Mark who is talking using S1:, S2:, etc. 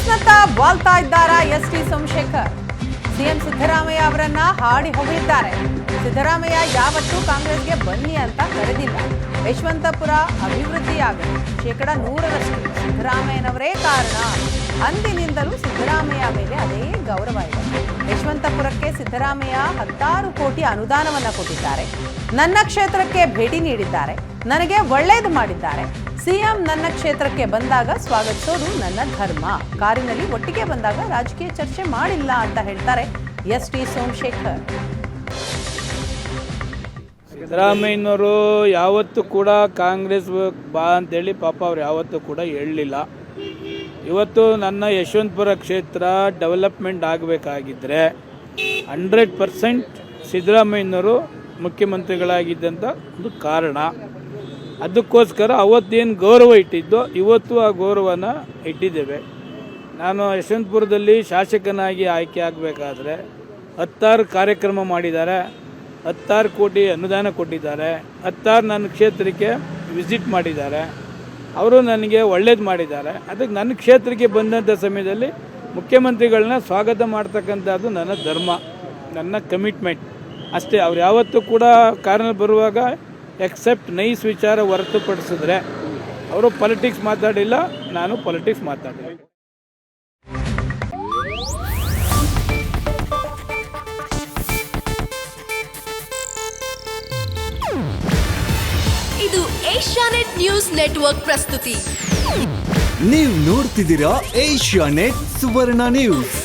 S1: ಕಾಂಗ್ರೆಸ್ನತ್ತ ವಾಲ್ತಾ ಇದ್ದಾರ S T Somashekar? CM Siddaramaiah ಅವರನ್ನ ಹಾಡಿ ಹೊಗಳಿದ್ದಾರೆ. ಸಿದ್ದರಾಮಯ್ಯ, ಯಾವತ್ತೂ ಕಾಂಗ್ರೆಸ್ಗೆ ಬನ್ನಿ ಅಂತ ಕರೆದಿಲ್ಲ. ಯಶವಂತಪುರ ಅಭಿವೃದ್ಧಿಯಾಗಲಿ. ಶೇಕಡ ನೂರರಷ್ಟು ಸಿದ್ದರಾಮಯ್ಯನವರೇ ಕಾರಣ. ಅಂದಿನಿಂದಲೂ ಸಿದ್ದರಾಮಯ್ಯ ಮೇಲೆ ಅದೇ ಗೌರವ ಇದೆ. ಯಶವಂತಪುರಕ್ಕೆ ಸಿದ್ದರಾಮಯ್ಯ ಹತ್ತಾರು ಕೋಟಿ ಅನುದಾನವನ್ನ ಕೊಟ್ಟಿದ್ದಾರೆ. ನನ್ನ ಕ್ಷೇತ್ರಕ್ಕೆ ಭೇಟಿ ನೀಡಿದ್ದಾರೆ. ನನಗೆ ಒಳ್ಳೆಯದು ಮಾಡಿದ್ದಾರೆ. ಸಿಎಂ ನನ್ನ ಕ್ಷೇತ್ರಕ್ಕೆ ಬಂದಾಗ ಸ್ವಾಗತಿಸೋದು ನನ್ನ ಧರ್ಮ. ಕಾರಿನಲ್ಲಿ ಒಟ್ಟಿಗೆ ಬಂದಾಗ ರಾಜಕೀಯ ಚರ್ಚೆ ಮಾಡಿಲ್ಲ ಅಂತ ಹೇಳ್ತಾರೆ ಎಸ್ ಟಿ ಸೋಮಶೇಖರ್.
S2: ಸಿದ್ದರಾಮಯ್ಯನವರು ಯಾವತ್ತೂ ಕೂಡ ಕಾಂಗ್ರೆಸ್ ಬಾ ಅಂತೇಳಿ ಪಾಪ ಅವ್ರು ಯಾವತ್ತೂ ಕೂಡ ಹೇಳಲಿಲ್ಲ. ಇವತ್ತು ನನ್ನ ಯಶವಂತಪುರ ಕ್ಷೇತ್ರ ಡೆವಲಪ್ಮೆಂಟ್ ಆಗಬೇಕಾಗಿದ್ದರೆ ಹಂಡ್ರೆಡ್ ಪರ್ಸೆಂಟ್ ಸಿದ್ದರಾಮಯ್ಯನವರು ಮುಖ್ಯಮಂತ್ರಿಗಳಾಗಿದ್ದಂಥ ಒಂದು ಕಾರಣ. ಅದಕ್ಕೋಸ್ಕರ ಅವತ್ತೇನು ಗೌರವ ಇಟ್ಟಿದ್ದೋ, ಇವತ್ತು ಆ ಗೌರವನ ಇಟ್ಟಿದ್ದೇವೆ. ನಾನು ಯಶವಂತಪುರದಲ್ಲಿ ಶಾಸಕನಾಗಿ ಆಯ್ಕೆ ಆಗಬೇಕಾದ್ರೆ ಹತ್ತಾರು ಕಾರ್ಯಕ್ರಮ ಮಾಡಿದ್ದಾರೆ. ಹತ್ತಾರು ಕೋಟಿ ಅನುದಾನ ಕೊಟ್ಟಿದ್ದಾರೆ. ಹತ್ತಾರು ನನ್ನ ಕ್ಷೇತ್ರಕ್ಕೆ ವಿಸಿಟ್ ಮಾಡಿದ್ದಾರೆ. ಅವರು ನನಗೆ ಒಳ್ಳೇದು ಮಾಡಿದ್ದಾರೆ. ಅದಕ್ಕೆ ನನ್ನ ಕ್ಷೇತ್ರಕ್ಕೆ ಬಂದಂಥ ಸಮಯದಲ್ಲಿ ಮುಖ್ಯಮಂತ್ರಿಗಳನ್ನ ಸ್ವಾಗತ ಮಾಡ್ತಕ್ಕಂಥದ್ದು ನನ್ನ ಧರ್ಮ, ನನ್ನ ಕಮಿಟ್ಮೆಂಟ್ ಅಷ್ಟೇ, ಅವ್ರು ಯಾವತ್ತೂ ಕೂಡ ಕಾರಣ ಬರುವಾಗ ಎಕ್ಸೆಪ್ಟ್ ನೈಸ್ ವಿಚಾರ ಹೊರತುಪಡಿಸಿದ್ರೆ ಅವರು ಪೊಲಿಟಿಕ್ಸ್ ಮಾತಾಡಿಲ್ಲ ನಾನು ಪೊಲಿಟಿಕ್ಸ್ ಮಾತಾಡಿಲ್ಲ.
S3: ಇದು ಏಷ್ಯಾನೆಟ್ ನ್ಯೂಸ್ ನೆಟ್ವರ್ಕ್ ಪ್ರಸ್ತುತಿ.
S4: ನೀವು ನೋಡ್ತಿದ್ದೀರಾ ಏಷ್ಯಾ ನೆಟ್ ಸುವರ್ಣ ನ್ಯೂಸ್.